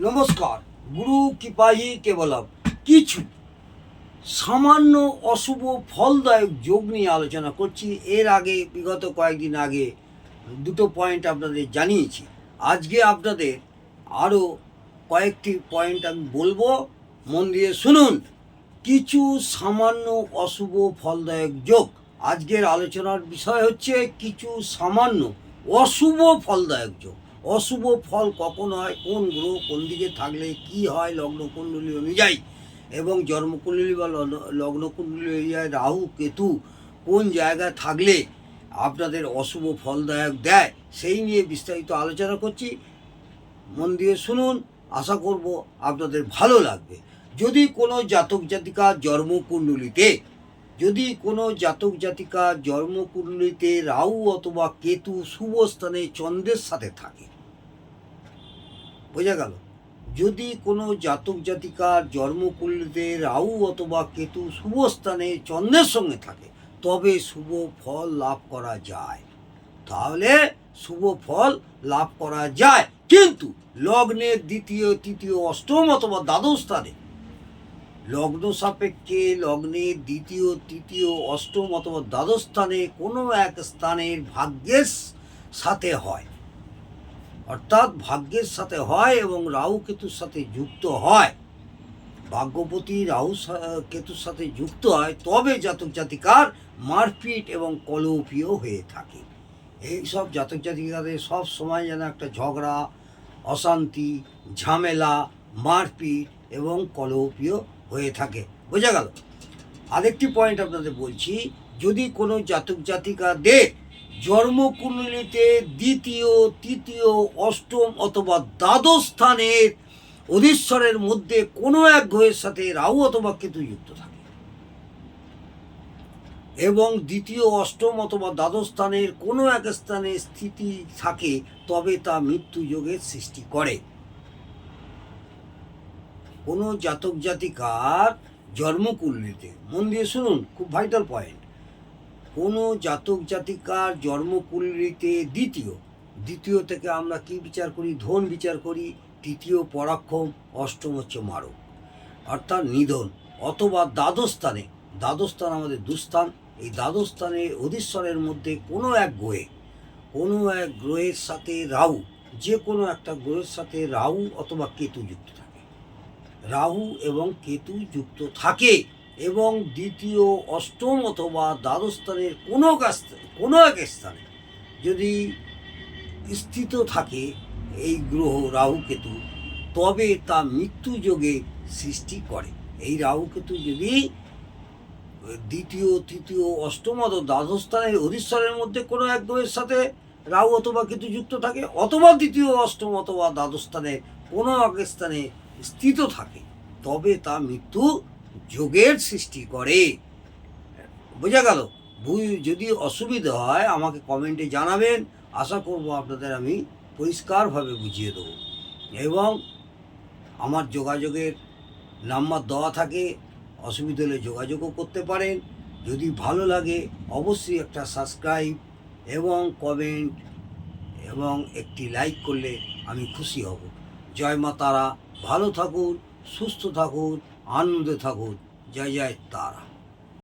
নমস্কার, গুরু কৃপাহি কেবলম। কিছু সামান্য অশুভ ফলদায়ক যোগ নিয়ে আলোচনা করছি। এর আগে, বিগত কয়েকদিন আগে দুটো পয়েন্ট আপনাদের জানিয়েছি। আজকে আপনাদের আরও কয়েকটি পয়েন্ট আমি বলব। মন দিয়ে শুনুন। কিছু সামান্য অশুভ ফলদায়ক যোগ। আজকের আলোচনার বিষয় হচ্ছে কিছু সামান্য অশুভ ফলদায়ক যোগ। অশুভ ফল কখন হয়? কোন গ্রহ কোন দিকে থাকলে কি হয়? লগ্ন কুণ্ডলী অনুযায়ী। এবং জন্মকুণ্ডলী বা লগ্ন- লগ্ন কুণ্ডলী অনুযায়ী রাহু, কেতু কোন জায়গায় থাকলে আপনাদের অশুভ ফলদায়ক দেয়? সেই নিয়ে বিস্তারিত আলোচনা করছি। মন দিয়ে শুনুন। আশা করব আপনাদের ভালো লাগবে। যদি কোনো জাতক জাতিকা জন্মকুণ্ডলিতে, যদি কোনো জাতক জাতিকা জন্মকুণ্ডলিতে রাহু অথবা কেতু শুভ স্থানে চন্দ্রের সাথে থাকে বোঝা গেল। যদি কোনো জাতক জাতিকার জন্মকুণ্ডলিতে রাহু অথবা কেতু শুভ স্থানে চন্দ্রের সঙ্গে থাকে, তবে শুভ ফল লাভ করা যায়। তাহলে শুভ ফল লাভ করা যায়। কিন্তু লগ্নের দ্বিতীয়, তৃতীয়, অষ্টম অথবা দ্বাদশ স্থানে লগ্ন সাপেক্ষে লগ্নের দ্বিতীয়, তৃতীয়, অষ্টম অথবা দ্বাদশ স্থানে কোনো এক স্থানের ভাগ্যের সাথে হয়। অর্থাৎ ভাগ্যের সাথে হয় এবং রাহু কেতুর সাথে যুক্ত হয়। ভাগ্যপতি রাহু কেতুর সাথে যুক্ত হয়, তবে জাতক জাতিকার মারপিট এবং কলৌপিও হয়ে থাকে। এই সব জাতক জাতিকাদের সব সময় যেন একটা ঝগড়া, অশান্তি, ঝামেলা, মারপিট এবং কলৌপিও হয়ে থাকে। বোঝা গেল? আরেকটি পয়েন্ট আপনাদের বলছি, যদি কোনো জাতক জাতিকাদের জন্মকুণ্ডলিতে দ্বিতীয়, তৃতীয়, অষ্টম অথবা দ্বাদশ স্থানের অধীশ্বরের মধ্যে কোনো এক গ্রহের সাথে রাহু অথবা কেতু যুক্ত থাকে। এবং দ্বিতীয়, অষ্টম অথবা দ্বাদশ স্থানের কোনো এক স্থানে স্থিতি থাকে, তবে তা মৃত্যু যোগের সৃষ্টি করে। কোনো জাতক জাতিকার জন্মকুণ্ডলিতে, মন দিয়ে শুনুন, খুব ভাইটাল পয়েন্ট কোনো জাতক জাতিকার জন্মকুণ্ডলিতে দ্বিতীয়। দ্বিতীয় থেকে আমরা কি বিচার করি? ধন বিচার করি। তৃতীয় পরাক্রম, অষ্টম হচ্ছে মারক। অর্থাৎ নিধন, অথবা দ্বাদশ স্থানে দ্বাদশ স্থান আমাদের দুস্থান। এই দ্বাদশ স্থানের অধীশ্বরের মধ্যে কোনো এক গ্রহে, কোনো এক গ্রহের সাথে রাহু যে কোনো একটা গ্রহের সাথে রাহু অথবা কেতু যুক্ত থাকে। রাহু এবং কেতু যুক্ত থাকে। এবং দ্বিতীয়, অষ্টম অথবা দ্বাদশ স্থানের কোনো কাছ- কোনো এক স্থানে যদি স্থিত থাকে এই গ্রহ রাহু কেতু, তবে তা মৃত্যু যোগে সৃষ্টি করে। এই রাহু কেতু যদি দ্বিতীয়, তৃতীয়, অষ্টম অথবা দ্বাদশ স্থানের মধ্যে কোনো এক গ্রহের সাথে রাহু অথবা কেতু যুক্ত থাকে, অথবা দ্বিতীয়, অষ্টম অথবা দ্বাদশ স্থানে কোনো এক স্থানে স্থিত থাকে, তবে তা মৃত্যু যোগের সৃষ্টি করে। বোঝা গেল? যদি অসুবিধা হয়, আমাকে কমেন্টে জানাবেন। আশা করব আপনাদের আমি পরিষ্কারভাবে বুঝিয়ে দেবো। এবং আমার যোগাযোগের নাম্বার দেওয়া থাকে, অসুবিধা হলে যোগাযোগও করতে পারেন। যদি ভালো লাগে, অবশ্যই একটা সাবস্ক্রাইব এবং কমেন্ট এবং একটি লাইক করলে আমি খুশি হব। জয় মা তারা, ভালো থাকুন, সুস্থ থাকুন। আনন্দে থাকুন। জয় জয় তারা।